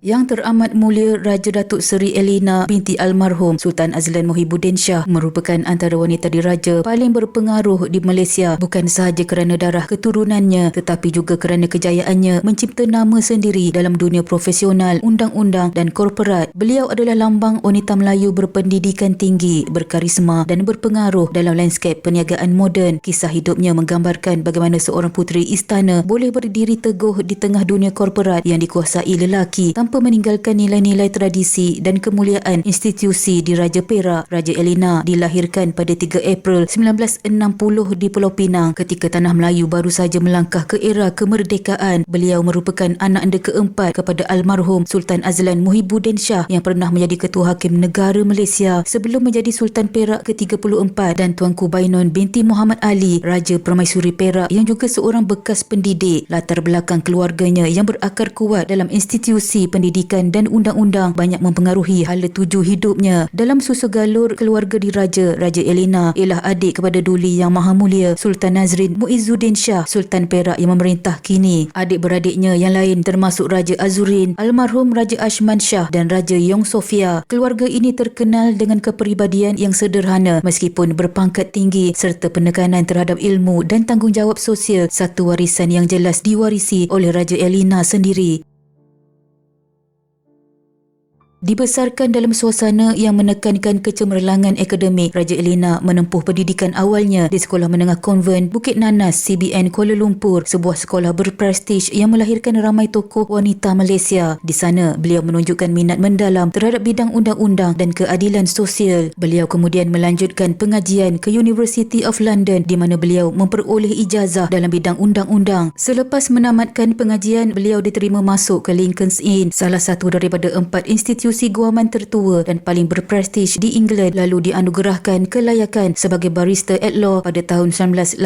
Yang teramat mulia Raja Datuk Seri Elina binti almarhum Sultan Azlan Muhyiddin Shah merupakan antara wanita diraja paling berpengaruh di Malaysia bukan sahaja kerana darah keturunannya tetapi juga kerana kejayaannya mencipta nama sendiri dalam dunia profesional, undang-undang dan korporat. Beliau adalah lambang wanita Melayu berpendidikan tinggi, berkarisma dan berpengaruh dalam lanskap perniagaan moden. Kisah hidupnya menggambarkan bagaimana seorang puteri istana boleh berdiri teguh di tengah dunia korporat yang dikuasai lelaki tanpa tanpa meninggalkan nilai-nilai tradisi dan kemuliaan institusi di Raja Perak. Raja Elena dilahirkan pada 3 April 1960 di Pulau Pinang ketika tanah Melayu baru saja melangkah ke era kemerdekaan. Beliau merupakan anak anda keempat kepada almarhum Sultan Azlan Muhyiddin Shah yang pernah menjadi Ketua Hakim Negara Malaysia sebelum menjadi Sultan Perak ke-34 dan Tuanku Bainon binti Muhammad Ali, Raja Permaisuri Perak yang juga seorang bekas pendidik. Latar belakang keluarganya yang berakar kuat dalam institusi pendidikan pendidikan dan undang-undang banyak mempengaruhi hala tuju hidupnya. Dalam susu galur keluarga diraja, Raja Elena ialah adik kepada Duli Yang Maha Mulia Sultan Nazrin Muizzuddin Shah, Sultan Perak yang memerintah kini. Adik-beradiknya yang lain termasuk Raja Azurin, almarhum Raja Ashman Shah dan Raja Yong Sofia. Keluarga ini terkenal dengan kepribadian yang sederhana meskipun berpangkat tinggi serta penekanan terhadap ilmu dan tanggungjawab sosial satu warisan yang jelas diwarisi oleh Raja Elena sendiri. Dibesarkan dalam suasana yang menekankan kecemerlangan akademik, Raja Elena menempuh pendidikan awalnya di Sekolah Menengah Konven Bukit Nanas, CBN Kuala Lumpur, sebuah sekolah berprestij yang melahirkan ramai tokoh wanita Malaysia. Di sana, beliau menunjukkan minat mendalam terhadap bidang undang-undang dan keadilan sosial. Beliau kemudian melanjutkan pengajian ke University of London di mana beliau memperoleh ijazah dalam bidang undang-undang. Selepas menamatkan pengajian, beliau diterima masuk ke Lincoln's Inn, salah satu daripada empat institusi institusi guaman tertua dan paling berprestij di England lalu dianugerahkan kelayakan sebagai barista at law pada tahun 1985.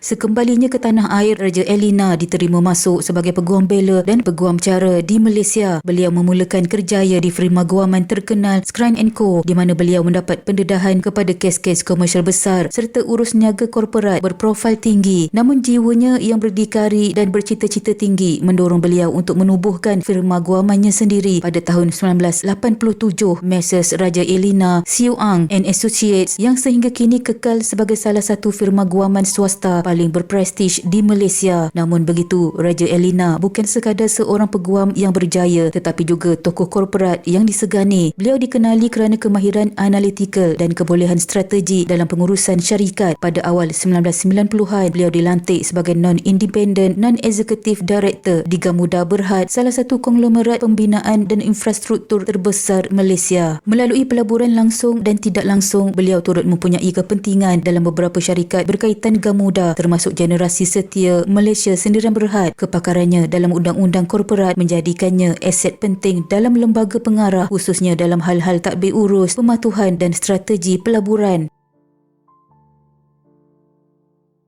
Sekembalinya ke tanah air, Raja Elena diterima masuk sebagai peguam bela dan peguam cara di Malaysia. Beliau memulakan kerjaya di firma guaman terkenal Scrine Co di mana beliau mendapat pendedahan kepada kes-kes komersial besar serta urus niaga korporat berprofil tinggi. Namun jiwanya yang berdikari dan bercita-cita tinggi mendorong beliau untuk menubuhkan firma guamannya sendiri pada tahun 1987 Messrs Raja Elina Siu Ang and Associates yang sehingga kini kekal sebagai salah satu firma guaman swasta paling berprestij di Malaysia. Namun begitu, Raja Elina bukan sekadar seorang peguam yang berjaya tetapi juga tokoh korporat yang disegani. Beliau dikenali kerana kemahiran analitikal dan kebolehan strategi dalam pengurusan syarikat. Pada awal 1990-an, beliau dilantik sebagai non-independent non-executive director di Gamuda Berhad, salah satu konglomerat pembinaan dan infrastruktur struktur terbesar Malaysia. Melalui pelaburan langsung dan tidak langsung, beliau turut mempunyai kepentingan dalam beberapa syarikat berkaitan Gamuda termasuk generasi setia Malaysia Sendirian Berhad. Kepakarannya dalam undang-undang korporat menjadikannya aset penting dalam lembaga pengarah khususnya dalam hal-hal takbir urus, pematuhan dan strategi pelaburan.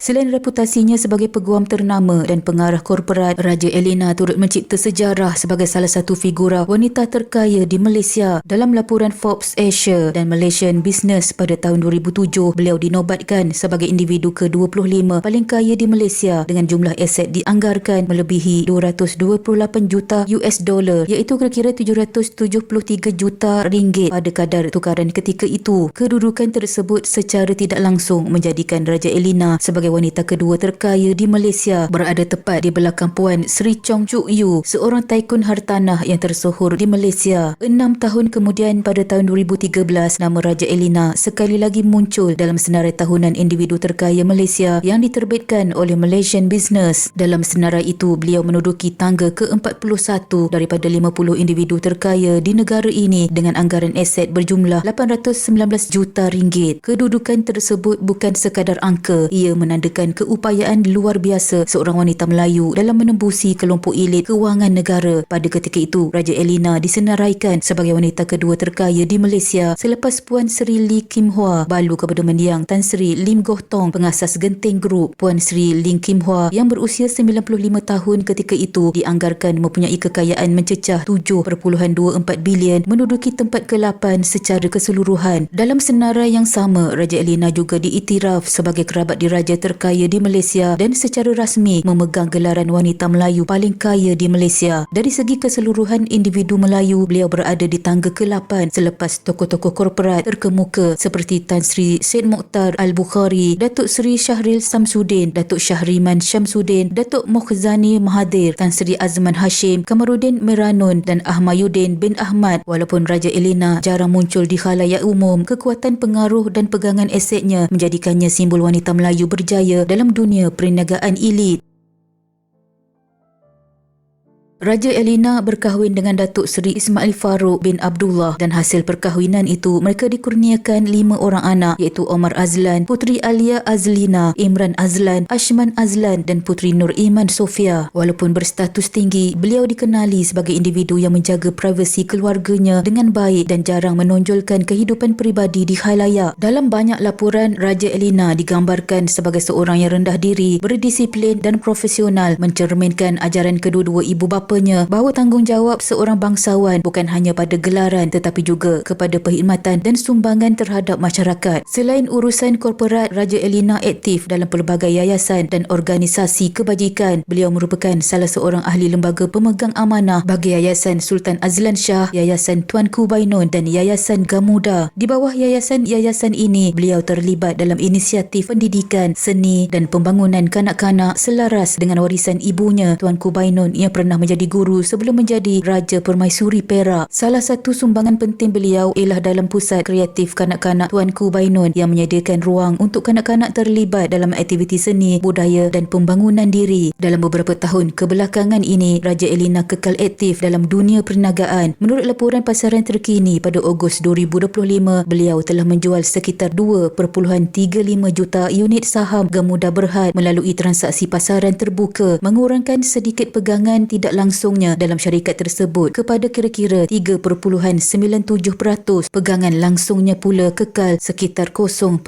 Selain reputasinya sebagai peguam ternama dan pengarah korporat, Raja Elena turut mencipta sejarah sebagai salah satu figura wanita terkaya di Malaysia. Dalam laporan Forbes Asia dan Malaysian Business pada tahun 2007, beliau dinobatkan sebagai individu ke-25 paling kaya di Malaysia dengan jumlah aset dianggarkan melebihi 228 juta US dollar iaitu kira-kira 773 juta ringgit pada kadar tukaran ketika itu. Kedudukan tersebut secara tidak langsung menjadikan Raja Elena sebagai sebagai wanita kedua terkaya di Malaysia berada tepat di belakang Puan Sri Chong Chuk Yu, seorang taikun hartanah yang tersohor di Malaysia. Enam tahun kemudian pada tahun 2013, nama Raja Elina sekali lagi muncul dalam senarai tahunan individu terkaya Malaysia yang diterbitkan oleh Malaysian Business. Dalam senarai itu, beliau menuduki tangga ke-41 daripada 50 individu terkaya di negara ini dengan anggaran aset berjumlah 819 juta ringgit. Kedudukan tersebut bukan sekadar angka, ia menandakan menandakan keupayaan luar biasa seorang wanita Melayu dalam menembusi kelompok elit kewangan negara. Pada ketika itu, Raja Elina disenaraikan sebagai wanita kedua terkaya di Malaysia selepas Puan Sri Lee Kim Hua balu kepada mendiang Tan Sri Lim Goh Tong pengasas Genting Group. Puan Sri Lim Kim Hua yang berusia 95 tahun ketika itu dianggarkan mempunyai kekayaan mencecah 7.24 bilion menduduki tempat ke-8 secara keseluruhan. Dalam senarai yang sama, Raja Elina juga diiktiraf sebagai kerabat diraja ter terkaya di Malaysia dan secara rasmi memegang gelaran wanita Melayu paling kaya di Malaysia. Dari segi keseluruhan individu Melayu, beliau berada di tangga ke-8 selepas tokoh-tokoh korporat terkemuka seperti Tan Sri Syed Mokhtar Al-Bukhari, Datuk Seri Syahril Samsudin, Datuk Syahriman Syamsuddin, Datuk Mokhzani Mahathir, Tan Sri Azman Hashim, Kamaruddin Meranun dan Ahmayuddin bin Ahmad. Walaupun Raja Elena jarang muncul di khalayak umum, kekuatan pengaruh dan pegangan asetnya menjadikannya simbol wanita Melayu berjaya dalam dunia perniagaan elit. Raja Elena berkahwin dengan Datuk Seri Ismail Farouk bin Abdullah dan hasil perkahwinan itu mereka dikurniakan lima orang anak iaitu Omar Azlan, Puteri Alia Azlina, Imran Azlan, Ashman Azlan dan Puteri Nur Iman Sofia. Walaupun berstatus tinggi, beliau dikenali sebagai individu yang menjaga privasi keluarganya dengan baik dan jarang menonjolkan kehidupan peribadi di khalayak. Dalam banyak laporan, Raja Elena digambarkan sebagai seorang yang rendah diri, berdisiplin dan profesional mencerminkan ajaran kedua-dua ibu bapa bapanya bahawa tanggungjawab seorang bangsawan bukan hanya pada gelaran tetapi juga kepada perkhidmatan dan sumbangan terhadap masyarakat. Selain urusan korporat, Raja Elena aktif dalam pelbagai yayasan dan organisasi kebajikan. Beliau merupakan salah seorang ahli lembaga pemegang amanah bagi Yayasan Sultan Azlan Shah, Yayasan Tuanku Bainon dan Yayasan Gamuda. Di bawah yayasan-yayasan ini, beliau terlibat dalam inisiatif pendidikan, seni dan pembangunan kanak-kanak selaras dengan warisan ibunya Tuanku Bainon yang pernah menjadi menjadi guru sebelum menjadi Raja Permaisuri Perak. Salah satu sumbangan penting beliau ialah dalam pusat kreatif kanak-kanak Tuanku Bainon yang menyediakan ruang untuk kanak-kanak terlibat dalam aktiviti seni, budaya dan pembangunan diri. Dalam beberapa tahun kebelakangan ini, Raja Elina kekal aktif dalam dunia perniagaan. Menurut laporan pasaran terkini pada Ogos 2025, beliau telah menjual sekitar 2.35 juta unit saham Gamuda Berhad melalui transaksi pasaran terbuka, mengurangkan sedikit pegangan tidak langsung langsungnya dalam syarikat tersebut kepada kira-kira 3.97%. Pegangan langsungnya pula kekal sekitar 0.01%.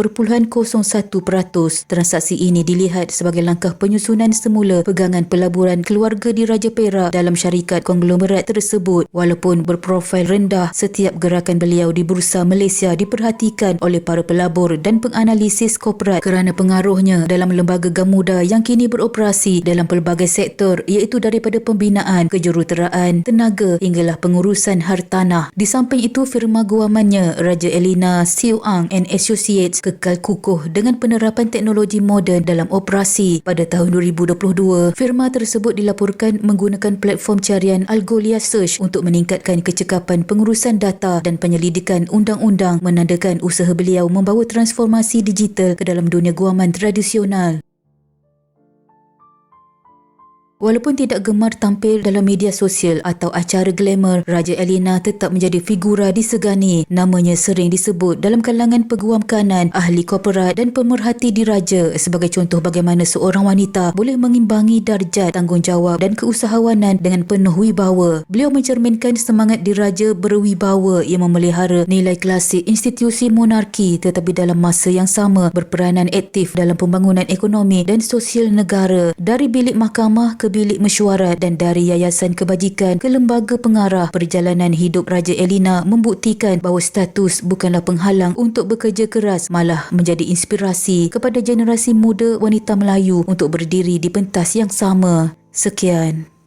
Transaksi ini dilihat sebagai langkah penyusunan semula pegangan pelaburan keluarga di Raja Perak dalam syarikat konglomerat tersebut. Walaupun berprofil rendah, setiap gerakan beliau di Bursa Malaysia diperhatikan oleh para pelabur dan penganalisis korporat kerana pengaruhnya dalam lembaga Gamuda yang kini beroperasi dalam pelbagai sektor iaitu daripada pembinaan pembinaan, kejuruteraan, tenaga hinggalah pengurusan hartanah. Di samping itu, firma guamannya Raja Elena Siuang and Associates kekal kukuh dengan penerapan teknologi moden dalam operasi. Pada tahun 2022, firma tersebut dilaporkan menggunakan platform carian Algolia Search untuk meningkatkan kecekapan pengurusan data dan penyelidikan undang-undang menandakan usaha beliau membawa transformasi digital ke dalam dunia guaman tradisional. Walaupun tidak gemar tampil dalam media sosial atau acara glamour, Raja Elena tetap menjadi figura disegani. Namanya sering disebut dalam kalangan peguam kanan, ahli korporat dan pemerhati diraja sebagai contoh bagaimana seorang wanita boleh mengimbangi darjat tanggungjawab dan keusahawanan dengan penuh wibawa. Beliau mencerminkan semangat diraja berwibawa yang memelihara nilai klasik institusi monarki tetapi dalam masa yang sama berperanan aktif dalam pembangunan ekonomi dan sosial negara. Dari bilik mahkamah ke bilik mesyuarat dan dari Yayasan Kebajikan ke Lembaga Pengarah Perjalanan Hidup Raja Elina membuktikan bahawa status bukanlah penghalang untuk bekerja keras malah menjadi inspirasi kepada generasi muda wanita Melayu untuk berdiri di pentas yang sama. Sekian.